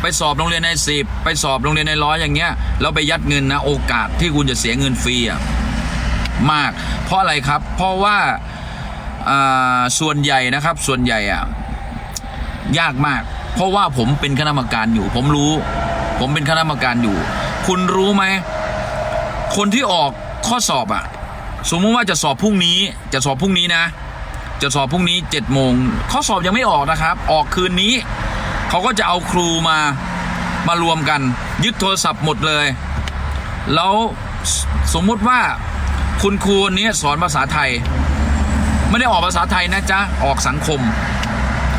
ไปสอบโรงเรียนในสิบไปสอบโรงเรียนในร้อยอย่างเงี้ยแล้วไปยัดเงินนะโอกาสที่คุณจะเสียเงินฟรีอะมาก เพราะอะไรครับ เพราะว่าส่วนใหญ่นะครับส่วนใหญ่อะยากมาก เพราะว่าผมเป็นคณะกรรมการอยู่ ผมรู้ ผมเป็นคณะกรรมการอยู่ คุณรู้ไหมคนที่ออกข้อสอบอะสมมติว่าจะสอบพรุ่งนี้ จะสอบพรุ่งนี้นะ จะสอบพรุ่งนี้7จ็ดโมงข้อสอบยังไม่ออกนะครับ ออกคืนนี้ เขาก็จะเอาครูมามารวมกัน ยึดโทรศัพท์หมดเลย แล้วสมมุติว่าคุณครูคนนี้สอนภาษาไทย ไม่ได้ออกภาษาไทยนะจ๊ะ ออกสังคม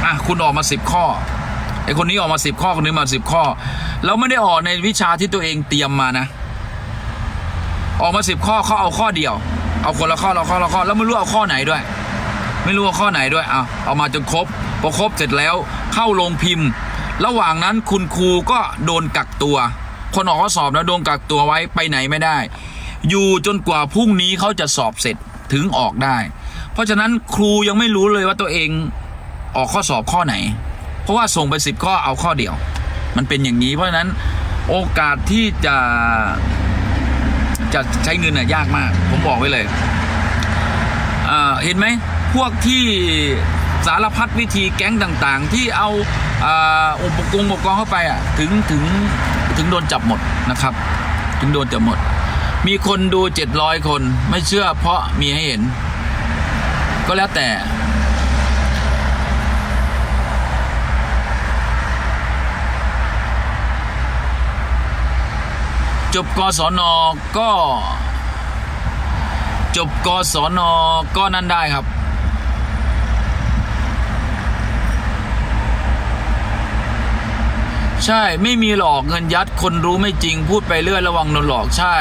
อะคุณออกมาสิบข้อไอคนนี้ออกมาสิบข้อคนนี้มาสิบข้อ แล้วไม่ได้ออกในวิชาที่ตัวเองเตรียมมานะ ออกมาสิบข้อเขาเอาข้อเดียว เอาคนละข้อละข้อละข้อแล้วไม่รู้เอาข้อไหนด้วย ไม่รู้ว่าข้อไหนด้วยเอาเอามาจนครบพอครบเสร็จแล้วเข้าลงพิมพ์ ระหว่างนั้นคุณครูก็โดนกักตัว คนออกข้อสอบนะโดนกักตัวไว้ไปไหนไม่ได้ อยู่จนกว่าพรุ่งนี้เขาจะสอบเสร็จถึงออกได้ เพราะฉะนั้นครูยังไม่รู้เลยว่าตัวเองออกข้อสอบข้อไหน เพราะว่าส่งไปสิบข้อเอาข้อเดียว มันเป็นอย่างนี้เพราะฉะนั้นโอกาสที่จะจะใช้เงินน่ะยากมาก ผมบอกไว้เลยอ่าเห็นไหม พวกที่สารพัดวิธีแก๊งต่างๆ ที่เอาอุปกรณ์อุปกรณ์เข้าไปอะถึงถึงถึงโดนจับหมดนะครับ ถึงโดนจับหมด มีคนดู700คนไม่เชื่อเพราะมีให้เห็น ก็แล้วแต่ จบกศนก็ จบกศนก็นั่นได้ครับ ใช่ไม่มีหลอกเงินยัดคนรู้ไม่จริง พูดไปเรื่อยระวังโดนหลอกใช่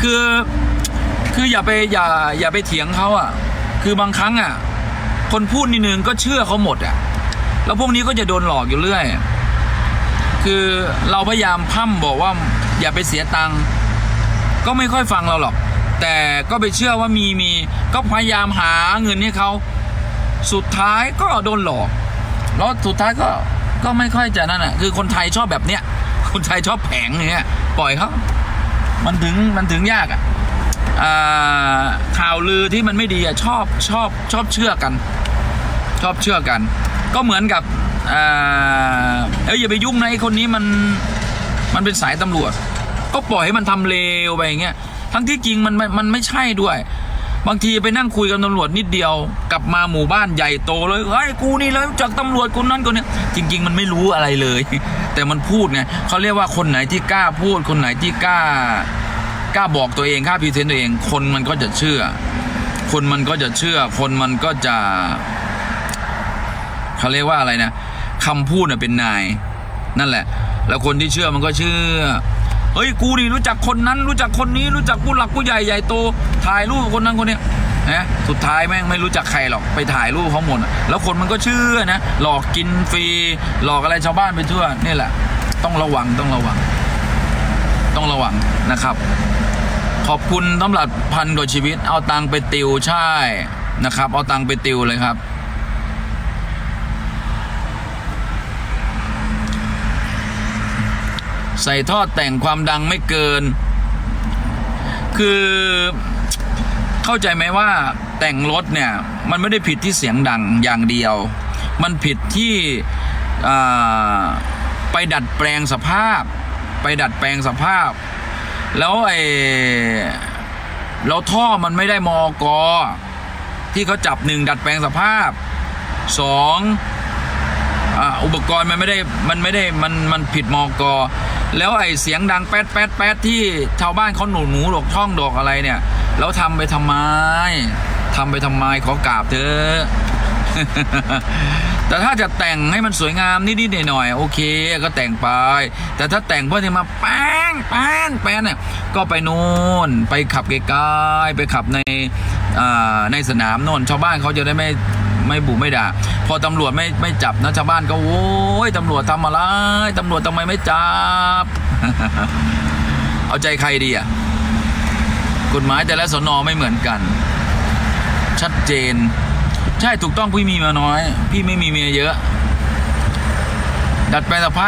คือคืออย่าไปอย่าอย่าไปเถียงเขาอะ คือบางครั้งอะ คนพูดนิดนึงก็เชื่อเขาหมดอะ แล้วพวกนี้ก็จะโดนหลอกอยู่เรื่อย คือเราพยายามพร่ำบอกว่า อย่าไปเสียตังค์ก็ไม่ค่อยฟังเราหรอก แต่ก็ไปเชื่อว่ามีมีก็พยายามหาเงินให้เขา สุดท้ายก็โดนหลอก แล้วสุดท้ายก็ ก็ไม่ค่อยจะนั่นอะคือคนไทยชอบแบบเนี้ยคนไทยชอบแผงอย่างเงี้ยปล่อยเขามันถึงมันถึงยากอะอข่าวลือที่มันไม่ดีอะชอบชอบชอบเชื่อกัน ชอบเชื่อกัน ก็เหมือนกับเอ้ยอย่าไปยุ่งนะไอ้คนนี้มันมันเป็นสายตำรวจ ก็ปล่อยให้มันทำเลวไปอย่างเงี้ยทั้งที่จริงมันมันไม่ใช่ด้วย บางทีไปนั่งคุยกับตำรวจนิดเดียว กลับมาหมู่บ้านใหญ่โตเลยเฮ้ยกูนี่เลยจากตำรวจคนนั้นคนนี้จริง ๆ มันไม่รู้อะไรเลย แต่มันพูดไงเขาเรียกว่าคนไหนที่กล้าพูด คนไหนที่กล้ากล้าบอกตัวเองกล้าพรีเซนต์ตัวเอง คนมันก็จะเชื่อ คนมันก็จะเชื่อ คนมันก็จะเขาเรียกว่าอะไรนะคำพูดเน่ะเป็นนาย นั่นแหละ แล้วคนที่เชื่อมันก็เชื่อ เฮ้ยกูนี่รู้จักคนนั้นรู้จักคนนี้รู้จักผู้หลักผู้ใหญ่ใหญ่โตถ่ายรูปคนนั้นคนนี้นะสุดท้ายแม่งไม่รู้จักใครหรอกไปถ่ายรูปเขาหมดอะแล้วคนมันก็เชื่อนะหลอกกินฟรีหลอกอะไรชาวบ้านไปทั่วนี่แหละ ต้องระวังต้องระวัง ต้องระวังนะครับ ขอบคุณสำหรับพันกว่าชีวิต เอาตังไปติวใช่นะครับ เอาตังไปติวเลยครับ ใส่ท่อแต่งความดังไม่เกิน คือเข้าใจไหมว่าแต่งรถเนี่ย มันไม่ได้ผิดที่เสียงดังอย่างเดียว มันผิดที่ไปดัดแปลงสภาพ ไปดัดแปลงสภาพ แล้วไอ้แล้วท่อมันไม่ได้มอกอที่เขาจับหนึ่งดัดแปลงสภาพสองอ,อุปกรณ์มันไม่ได้มันไม่ได้มันมันผิดมอกอ แล้วไอ้เสียงดังแป๊ดแป๊ดแป๊ดที่ชาวบ้านเขาหนูหนูดอกช่องดอกอะไรเนี่ย แล้วทำไปทำไมทำไปทำไมขอกราบเถอะแต่ถ้าจะแต่งให้มันสวยงามนิดๆหน่อยๆโอเค ก็แต่งไป แต่ถ้าแต่งเพื่อที่มาแป้งแป้นแป้นเนี่ยก็ไปโน่นไปขับไกลๆไปขับในในสนามโน่นชาวบ้านเขาจะได้ไม่ ไม่บุไม่ด่า พอตำรวจไม่ไม่จับนะชาวบ้านก็โว้ยตำรวจทำอะไรตำรวจทำไมไม่จับ เอาใจใครดีอะกฎหมายแต่ละสนอไม่เหมือนกัน ชัดเจน ใช่ถูกต้องพี่มีเมียน้อย พี่ไม่มีเมียเยอะ ดัดแปลงสภาพ